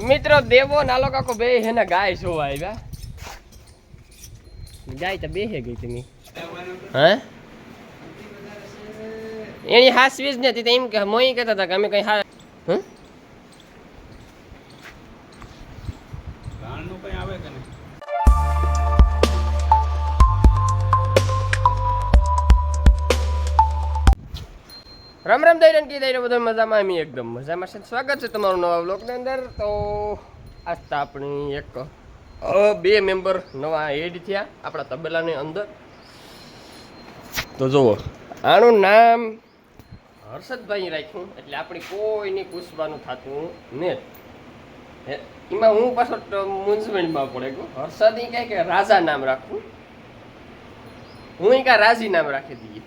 મિત્રો, દેવો નાલો કાકો બે હે ને ગાય જોવા આવ્યા ગાય તો બે હે ગઈ તમે હે? એની હાસવી જ નથી તો એમ કે મોઈ કહેતા હતા કે અમે કઈ હા હં? રામ રામ દઈ કી દઈ બધો મજામાં? એમ એકદમ મજામાં છે સ્વાગત છે તમારું નવા બ્લોગની અંદર. તો આજ તો આપણી એક બે મેમ્બર નવા એડ થયા આપણા તબેલાની અંદર. તો જુઓ, આનું નામ હર્ષદભાઈ રાખ્યું, એટલે આપણી કોઈની પૂછવાનું થતું નહીં એમાં હું પાછો મૂંઝવણમાં પડે ગયો હર્ષદ ઈ કહે કે રાજા નામ રાખવું. હું એ કાં રાજી નામ રાખી દઈએ.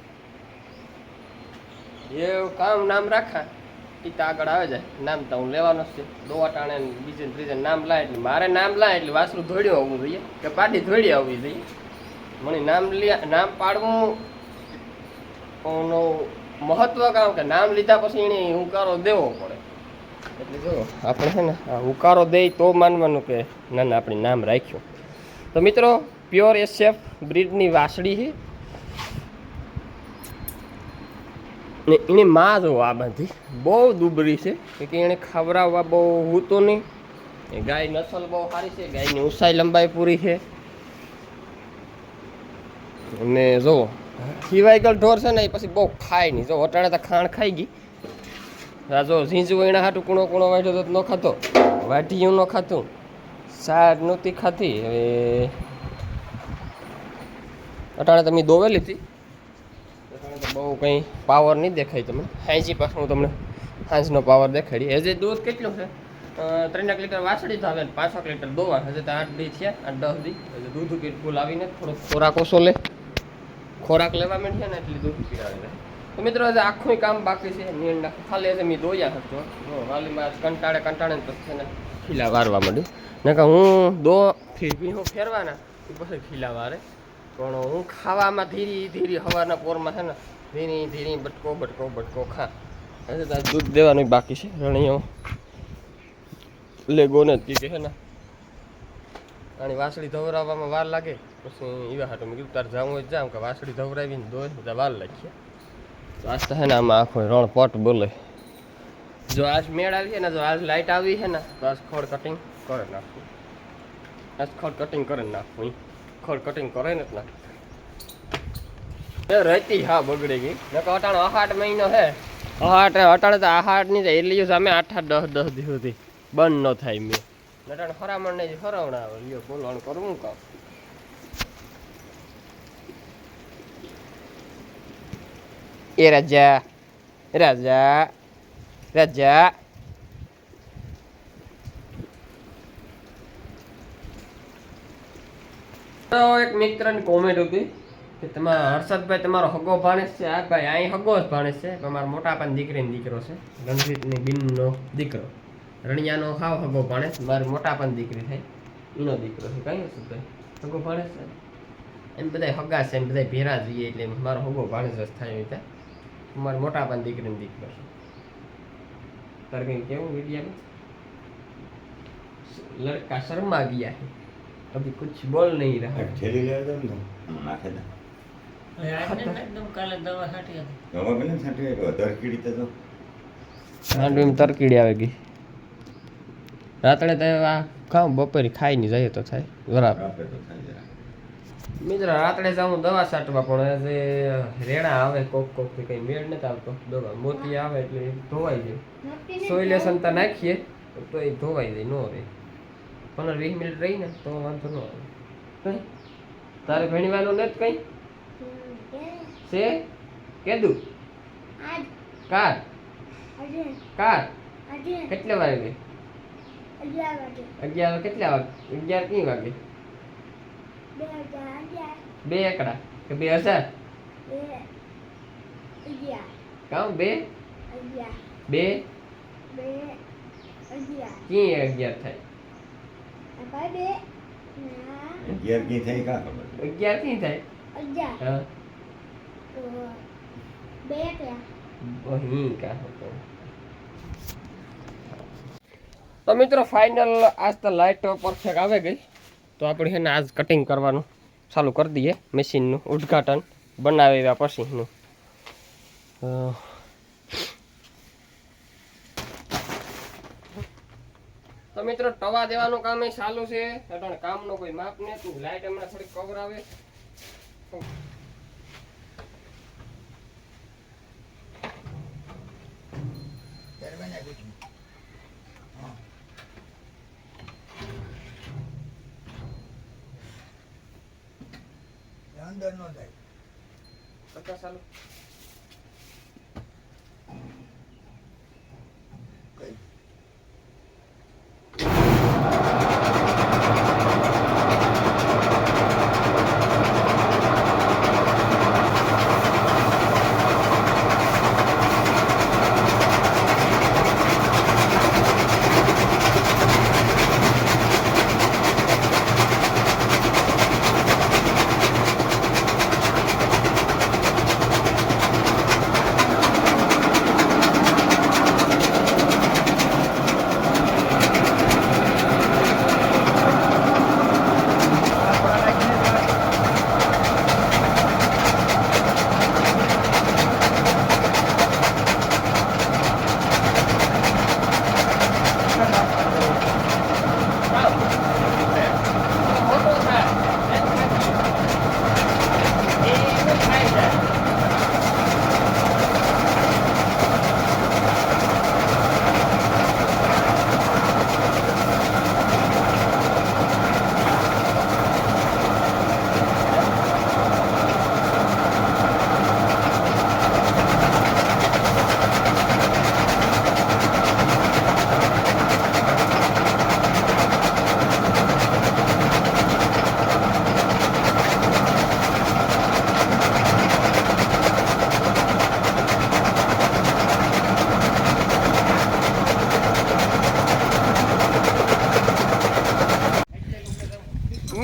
એ કામ નામ રાખા એ તો આગળ આવે જાય. નામ તો હું લેવાનો છે. દોવા ટાણે બીજે ત્રીજે નામ લાય એટલે મારે નામ લાય એટલે વાસરું ધોડ્યું આવવું જોઈએ કે પાટી ધોડી આવવી જોઈએ. મને નામ લે નામ પાડવું મહત્વ કામ કે નામ લીધા પછી એને હુંકારો દેવો પડે. એટલે જો આપણે છે ને આ હુંકારો દે તો માનવાનું કે ના ના, આપણે નામ રાખ્યું. તો મિત્રો પ્યોર એસએફ બ્રીડની વાસળી છે. ને એણે માં જો આ બધી. બહુ દુબરી છે. કે એણે ખવડાવવા બહુ હોતું નહીં. ગાય નસલ બહુ સારી છે. ગાયની ઊંચાઈ લંબાઈ પૂરી છે. અને જો સિવાયકલ ઢોર છે ને, એ પછી બહુ ખાય નહીં. જો અટાણે તો ખાણ ખાઈ ગઈ. આ જો, ઝીંઝું એના હાટું કૂણો કૂણો વાઢ્યો તો ન ખાતો. વાઢિયું ન ખાતું. સાર નહોતી ખાતી હવે અટાણે તમે દોવેલી હતી. અટાણે તો બહુ કંઈ પાવર નહીં દેખાય તમને. હાંજી પાછું હું તમને હાંજનો પાવર દેખાડી. હજી દૂધ કેટલું છે? અ, ત્રણેક લીટર વાસળી તો આવે ને પાંચક લીટર દોવા. હજી તો આઠ દી થયા આઠ દસ દી. હજી દૂધ બિલકુલ આવીને થોડોક ખોરાક ઓછો લે. ખોરાક લેવા માંડ્યા ને એટલે દૂધ પીરાવી દે તો મિત્રો હજી આખું કામ બાકી છે. નીણ નાખ ખાલી હજી મેં દોયા હતો જો વાલીમાં કંટાળે કંટાળે ને પછી છે ને ખીલા વારવા માંડ્યું. ને કે હું દો ફીર હું ફેરવાના એ પછી ખીલા વારે. પણ હું ખાવામાં ધીરી ધીરી હવારના પોરમાં છે ને ધીરી ધીણી બટકો બટકો બટકો, ખા. એટલે તો દૂધ દેવાનું બાકી છે. રણીઓ લેગો ને જ કે ને. આની વાસળી ધવરાવવામાં વાર લાગે. પછી એવા હાટો મેં કીધું, તારે જાવું હોય જાઉં કે વાસળી ધવરાવીને દોય, બધા વાર લાગીએ. તો છે ને આમાં આખો રણ પટ બોલે. જો આજ મેળ આવી છે ને, જો આજ લાઇટ આવી છે ને, તો આજ ખડ કટિંગ કરે નાખવું આજ ખડ કટિંગ કરે નાખવું ખોડ કટિંગ કરે ને જ નાખવું રહેતી હા બગડી ગઈ. નકર અટાણો આહાટ મહિનો હે. આહાટ અટાણે તો આહાટની એટલે સામે આઠ આઠ દસ દસ દી સુધી બંધ ન થાય મેં નટાણ ખરામણ ને હરાવણ આવે લ્યો બોલવાનું કરવું કામ? એ રાજા રાજા રાજા. તો એક મિત્રની કોમેન્ટ હતી તમારા હર્ષદભાઈ તમારો હગો ભાણેજ છે આ ભાઈ અહીં હગો જ ભાણેજ છે પણ મારા મોટા પાન દીકરીનો દીકરો છે રણજીતની બિનનો દીકરો રણિયાનો હાવ હગો ભાણેજ મારી મોટા પાન દીકરી થાય એનો દીકરો છે કઈ હર્ષદભાઈ હગો ભાણેજ છે એમ બધા હગા છે એમ બધા ભેરા જઈએ એટલે મારો હગો ભાણેજ જ થાય એવી રીતે મારા મોટા પાન દીકરીનો દીકરો છે તારે કઈ કેવું વિડીયામાં લડકા શર્મા ગયા है अभी कुछ बोल नहीं रहा ઠેલી લેવા જાવ ને તો નાખે માંડવીમાં તરકીડી આવે ગઈ રાત્રે તો આ ખાવ બપોરે ખાઈ નહીં જઈએ તો થાય. બરાબર. આપે તો થાય જરા. મિત્ર રાત્રે જાઉં દવા છાંટવા પણ આજે રેણા આવે કોક કોકથી કઈ મેળ નથી આવતો. દવા મોતી આવે એટલે ધોવાઈ જાય. સોઇલેશન તો નાખીએ તો એ ધોવાઈ જાય નો રહે. પંદર વીસ મિનિટ રહી ને તો વાંધો ન આવે. તારે ભણવાનું નથી કઈ? છે કેદું? કાર કાર કેટલા વાગે અગિયાર કેટલા વાગે? અગિયાર કઈ વાગે? બે એકડા? કે બે હજાર? કામ બે? બે? કી અગિયાર. થાય? અગિયાર કી થાય? કા ખબર? અગિયાર કી થાય? હા. હતો? તો મિત્રો ફાઇનલ આજ તો લાઇટ પરફેક્ટ આવે ગઈ. તો આપણે છે ને આજ કટિંગ કરવાનું ચાલુ કરી દઈએ મશીનનું ઉદ્ઘાટન બનાવ્યા પછીનું તો મિત્રો ટવા દેવાનું કામ એ ચાલુ છે. કામનો કોઈ માપ નહીં તું લાઇટ હમણાં થોડીક કવર આવે. અંદર નો જાય. પચાસ ચાલુ મોટો થાય એ એનું થાય છે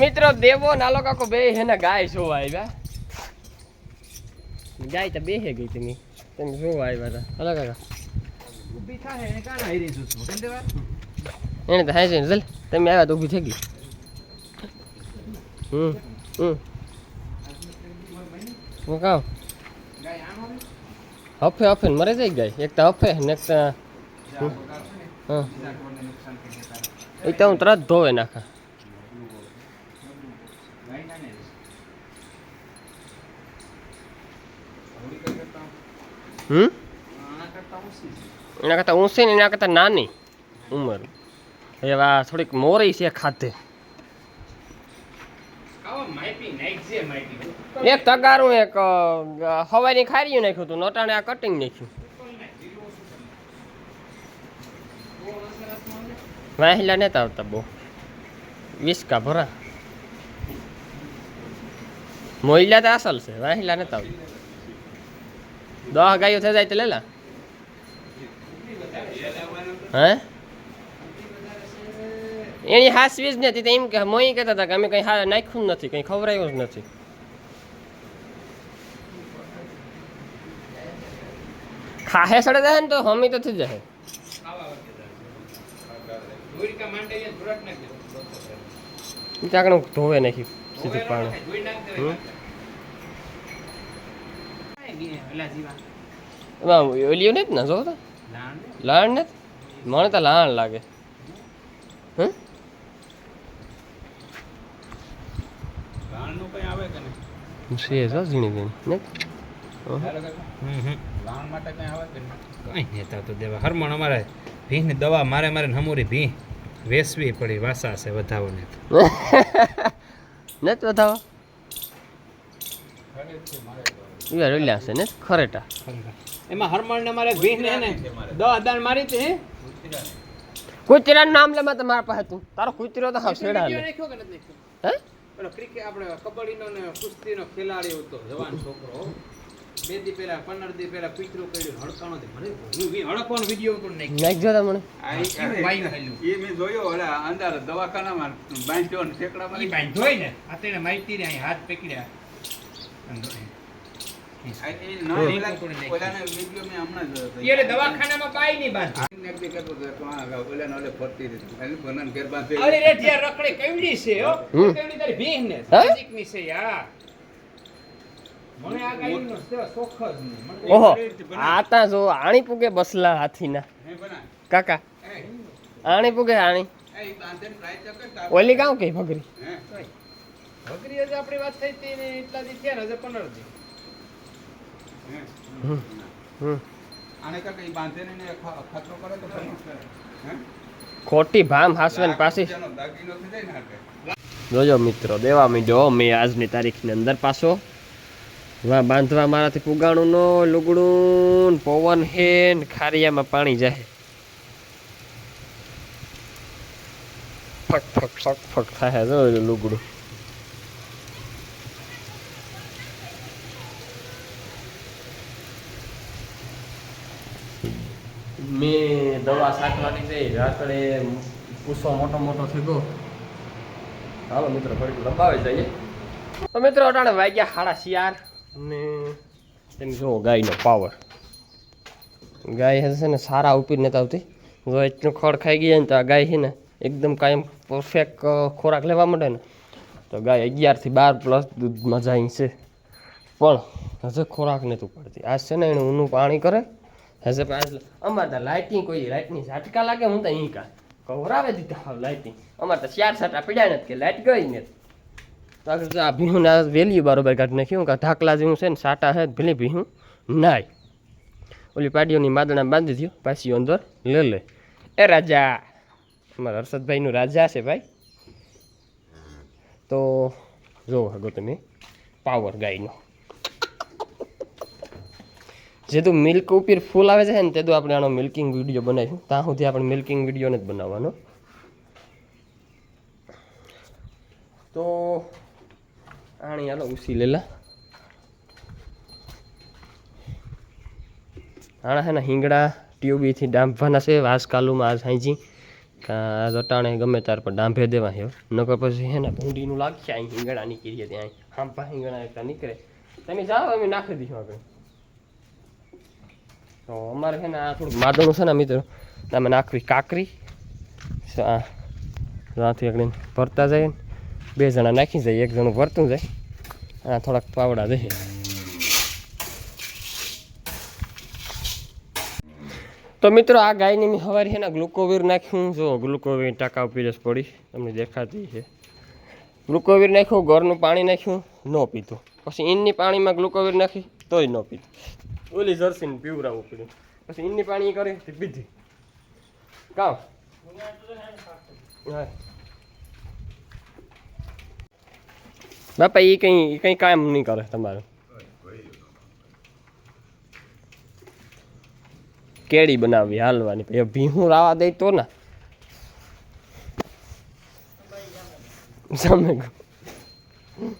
મિત્રો દેવો નાલો કાકો બે હેને ગાય જોવા આવ્યા. ગાય તો બે હે ગઈ તમે તમે જોવા આવ્યા હતા હલો કાકા. ઊભી થાય એને કાન હારી છું કેમ દેવા? એને તો હાઈ ચાલ તમે આવ્યા તો ઊભી થઈ ગઈ. હમ હમ. હું કહું હફે હફે મરે જાય ગાય. એક તો હફે ને એક તો હા. એ તો હું તરત ધોવે નાખા ગાય ના ને હોળી કરતા હમ છે એના કરતાં ઊંચી ને એના કરતાં નાની ઉંમર. આ થોડીક મોરી છે ખાતે. એક તગારું એક હવાની ખારીયું નાખ્યું હતું, નોટાણે આ કટિંગ નાખ્યું. વાહિલા નતા આવતા બહુ. વિસ્કા ભરા. મોહિલા તો અસલ છે, વાહિલા નતા આવતા. દહ ગાયો થઈ જાય તો લેલા હે? એની હાસવી જ નથી એમ કે મોઈ કહેતા હતા કે અમે કંઈ હા નાખ્યું નથી, કંઈ ખવરાયું જ નથી. ખાહે સડે જાય ને તો હમી તો થઈ જાય. ચાકણું ધોવે નાખી સીધું પાણી ગોળી નાખ હમ. દે એલા જીવા એમાં ઓલિયું નથી ને જો લાણ ને? મને તો લાણ લાગે. હમ લાણનું કઈ આવે કે નહીં? છે જો ઝીણી ઝીણી નથી લાણ કઈ નહીં? તો દેવા. હરમણ અમારે ભીંની દવા મારે મારે હમુરી ભીં વેસવી પડી વાસા છે વધાવોને નથી બતાવો યાર ઓલ્યા છે ને? ખરેટા. એમાં હરમણ ને મારે ભીંને ને દવા દાણ મારી હતી કુતરા નામ લે તો મારા પાસે તું તારો કુતરો તો હા છેડા લે નાખ્યો કે નથી નાખ્યો? હે? પેલો ક્રિકેટ આપણે કબડ્ડીનો ને કુસ્તીનો ખેલાડી હતો જવાન છોકરો. બે દી પહેલા પંદર દી પહેલા કુતરો કર્યો હડકાણો થી. મને હું વી- હડકવાનો વિડિયો પણ નાખ નાખજો તમને વાયુ હાલ્યું. એ મેં જોયો ઓલા અંદર દવાખાનામાં બાંધ્યો ને ઈ ઠેકડામાં બાંધ્યો હોય ને આ તેને માહિતી ને અહીં હાથ પકડ્યા. દવાખાનામાં નહીં બાંધી કે. અરે રે રખડે કેવડી છે હો. કેવડી તારી ભીહ ને છે ઓહો. આ તા જો આણી પૂગે બસલા હાથીના. કાકા. આણી પૂગે આણી. ઓલી કામ કઈ ભગરી? ભગરી આપણી વાત થઈ હતી એટલા દી થયા ને હજી પંદર દી. ખોટી ભામ હાસવે ને પાછી. જોજો મિત્રો દેવા મીડો મેં આજની તારીખની અંદર પાછો. વા બાંધવા મારાથી પુગાણું નો લુગડું પવન હે ને ખારિયામાં પાણી જાય. ફક ફક ફક ફક થાય જો લુગડું મેં દવા છાંટવાની છે રાત્રે પૂછો મોટો મોટો થઈ ગયો. હાલો મિત્રો, થોડીક લંબાવી જઈએ. તો મિત્રો, અટાણે વાગ્યા હાડા શિયાર અને તેમ જુઓ ગાયનો પાવર ગાય હશે ને સારા ઉપીર નથી આવતી. જો એટલું ખડ ખાઈ ગયા ને તો આ ગાય છે ને એકદમ કાયમ પરફેક્ટ ખોરાક લેવા માંડે ને. તો ગાય અગિયારથી બાર પ્લસ દૂધમાં જાય છે. પણ હજુ ખોરાક નથી પડતી આજ છે ને એને ઊનું પાણી કરે હજે પણ અમારે ત્યાં લાઇટિંગ કોઈ લાઇટની ઝાટકા લાગે, હું તો અહીં કા કવરાવે દીધા હાવ લાઇટિંગ અમારે તો ચાર સાટા પીડ્યા નથી કે લાઇટ ગઈ નથી. તો જો આ ભીહું ના વેલ્યુ બરોબર કાઢી નાખ્યું. કે ઢાકલા જેવું છે ને, સાટા છે ભીલી ભીહું નાય. ઓલી પાડીઓની માદણા બાંધી દો પાછી અંદર લે લે. એ રાજા, અમારા હર્ષદભાઈનું રાજા છે ભાઈ. તો જોવો હગો તમે પાવર ગાયનો જે તું મિલ્ક ઉપર ફૂલ આવે છે ને, તે તો આપણે આનો મિલ્કિંગ વીડિયો બનાવીશું. ત્યાં સુધી આપણે મિલ્કિંગ વીડિયો જ બનાવવાનો. તો આણી હાલો ઉસી લેલા આણા છે ને હિંગડા, ટ્યુબીથી ડાંભવાના છે વાસકાલુમાં આ સાંજી આ જટાણે ગમે તાર પર ડાંભે દેવા છે. નકર પછી છે ને ભૂંડીનું લાગશે અહીં હિંગડા નીકળીએ ત્યાં. હાંપા હિંગડા નીકળે. તમે જાઓ, અમે નાખી દઈશું આપણે તો અમારે છે ને આ થોડુંક માદળું છે ને મિત્રો અમે નાખવી કાકરી. આ રાથી આગળ ભરતા જઈએ ને, બે જણા નાખી જાય એક જણું ભરતું જાય. આ થોડાક પાવડા જઈએ તો મિત્રો આ ગાયની મેં સવારે છે ને ગ્લુકોવીર નાખ્યું જો ગ્લુકોવીર ટાંકા પીરસ પડી, તમને દેખાતી છે. ગ્લુકોવીર નાખ્યું, ઘરનું પાણી નાખ્યું, ન પીતું પછી ઈનની પાણીમાં ગ્લુકોવીર નાખી, તોય ન પીતું ઓલી જર્સીને પીવરાવું પડ્યું. પછી ઈનની પાણી કરી, તે પીધી. કામ? બાપા એ કંઈ કઈ કામ નહીં કરે તમારું. કેળી બનાવી હાલવાની. પછી ભીહું રાવા દે તો ના. જમે ગયું. હમ.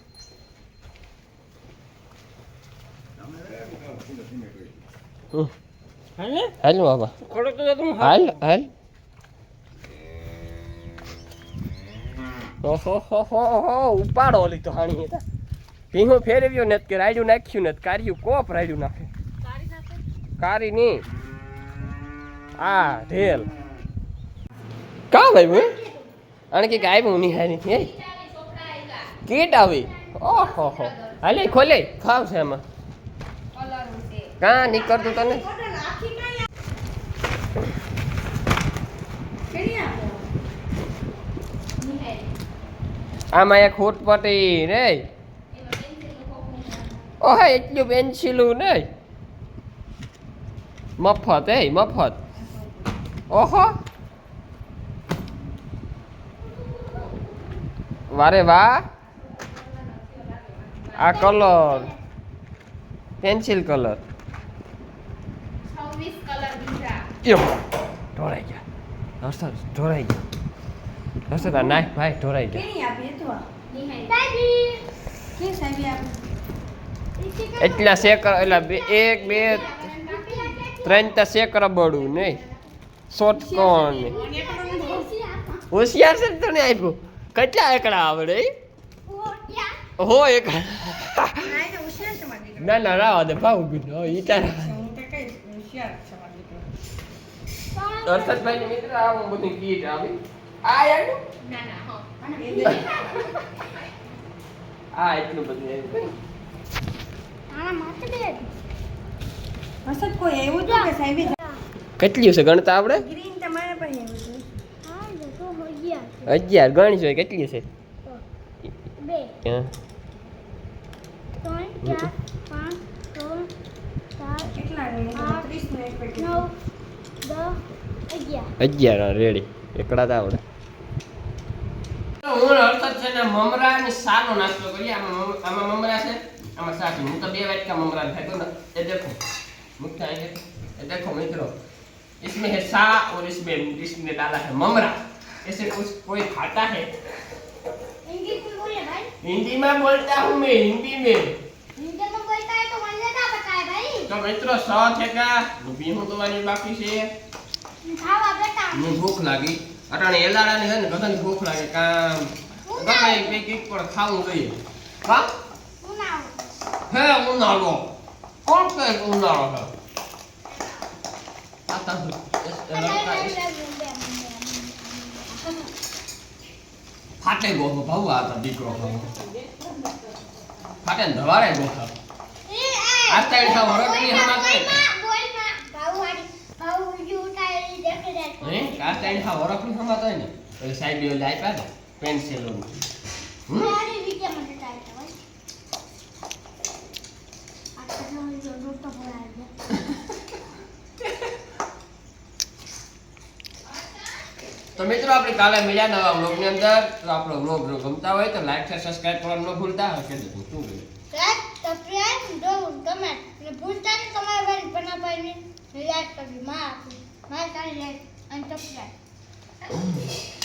હાલ? બાબા. ખોડો તો તું હાલ. હાલ ઓહો હો હો હો ઉપાડો ઓલી તો હાણી હતા. ભીહું ફેરવ્યો નથી કે રાયડું નાખ્યું નત કાર્યું કોપ રાયડું નાખે. કારી ની આ ઢેલ. કા ભાઈ હું અને કે ગાય હું ની હારી હે? કીટ આવી. ઓહો હો. હાલે ખોલે. ખાવ છે એમાં કા નીકળતું તને. આમાં એક હોટ પટી રે. ઓહે, એટલું પેન્સિલું ને. મફત, એ, મફત. ઓહો. વારે વાહ. આ કલર. પેન્સિલ કલર છવ્વીસ કલર ઢોળાઈ ગયા હર્ષદ ઢોળાઈ ગયા હર્ષદ આ નાખ ભાઈ ઢોળાઈ ગયા કેની આપી તો દાદી કે સાહેબ આપી એટલા શેકર એટલે બે એક બે ત્રણ તો શેકર બળું નહીં શોર્ટ કોણ હોશિયાર છે તને આપ્યું કેટલા એકડા આવડે હો એક ના ના ના રાવા દે ભાવ બીજો ઈ તારા હર્ષદભાઈ આ એટલું બધું હર્ષદ કોઈ એવું કેટલી છે ગણતા આપણે? ગ્રીન તમારે પણ ગણી જોઈએ કેટલી હશે? બે. હા. 3 4 અગિયાર અગિયાર રેડી એકડા તો આવડે હું હર્ષદ છે ને મમરા અને સાનો નાસ્તો કરીએ આમાં મમ- આમાં મમરા છે આમાં સા છે હું તો બે વાટકા મમરા ખાતો ને એ દેખો મુખ્ય है ये देखो मित्रों इसमें है सा और इसमें इसमें डाला है ममरा ऐसे कुछ कोई खाता है इंग्लिश में बोले भाई हिंदी में बोलता हूँ मैं हिंदी में તો મિત્રો સો ઠેકા ઊભી હું તમારી બાકી છે. મને ભૂખ લાગી. અટાણે એલાડાને છે ને બધાને ભૂખ લાગે. કામ. ગમે એક બે પણ ખાવું જોઈએ. હા? હે ઉનાળો. કોણ કહે ઉનાળો હે આ ફાટે ગો ભાવ આ દીકરો ફાટે ને ધવારે ગો આ સાઈડ ખાવ હરકની હમા બોલમાં ભાવ વાળી ભાવ યુ ઉઠાઈ દેખે દે હે? આ સાઈડ ખાવ હરકની હમા તો ને? એ સાઈડ બે આપ્યા ને પેન્સિલ હમ? મારી વિકે મને ટાઈટ હોય. આ તો જો મિત્રો આપણે કાલે મળ્યા નવા વ્લોગની અંદર. તો આપણો વ્લોગ ગમતા હોય તો લાઈક શેર સબસ્ક્રાઇબ કરવાનું ન ભૂલતા. હશે શું લાઈક સબસ્ક્રાઇબ ડો કમેન્ટ અને ભૂલતા નહીં તમારા ભાઈ બનાવવાની લાઈક કરવી માં મારે તારી લાઈક અને સબસ્ક્રાઇબ